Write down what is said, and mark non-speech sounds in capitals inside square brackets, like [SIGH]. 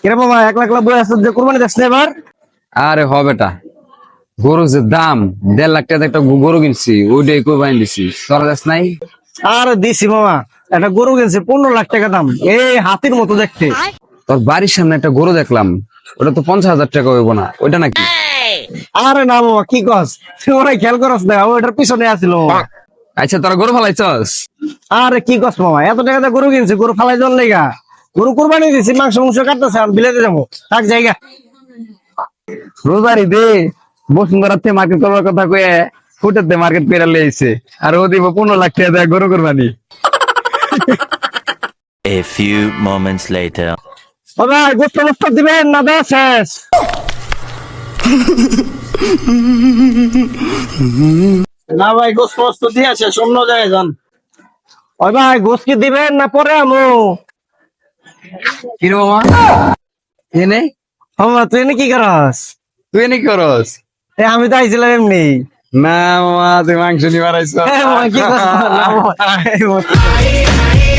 কিরে মামা এক লাখ লাখ বই আছে যে কোরবানি যাস না এবার? আরে হ বেটা। গরু যে দাম দেড় লাখ টাকা একটা গরু কিনছি ওইটাই কোরবানি দিছি। তোরা নাই? আর দিছি মামা একটা গরু কিনছে পনেরো লাখ টাকা দাম। এই হাতির মতো দেখতে। তোর বাড়ির সামনে একটা গরু দেখলাম ওটা তো পঞ্চাশ হাজার টাকা হইব না ওইটা নাকি? আরে না মামা কি কস? ওরা খেয়াল করস না ওটার পিছনে আসিল আচ্ছা তোরা গরু ফালাইছস? আরে কি কস মামা এত টাকা দিয়ে গরু কিনছি গরু ফালাই জল লেগা। গরু কোরবানি দিছি মাংস মাংস কাটতেছে আমি বিলাতে যাব। থাক জায়গা। রোজারি দে বসুন্ধরা থেকে মার্কেট করবার কথা কয়ে ফুটেতে মার্কেট করে লেগেছে আর ও দিব পনেরো লাখ টাকা দেয় গরু কোরবানি। A few moments later. ও ভাই গোস্ত মোস্ত দিবেন না দেওয়া শেষ? না ভাই গোস্ত মোস্ত দিয়ে শেষ অন্য জায়গায় যান। ওই ভাই গোস্ত কি দিবেন না পরে আমু? কিরে মামা এনে মামা তুই এনে কি করস? তুই এনে কি করস? এ আমি তো আইছিলাম এমনি। না মামা তুই মাংস নিবার আইছ [LAUGHS]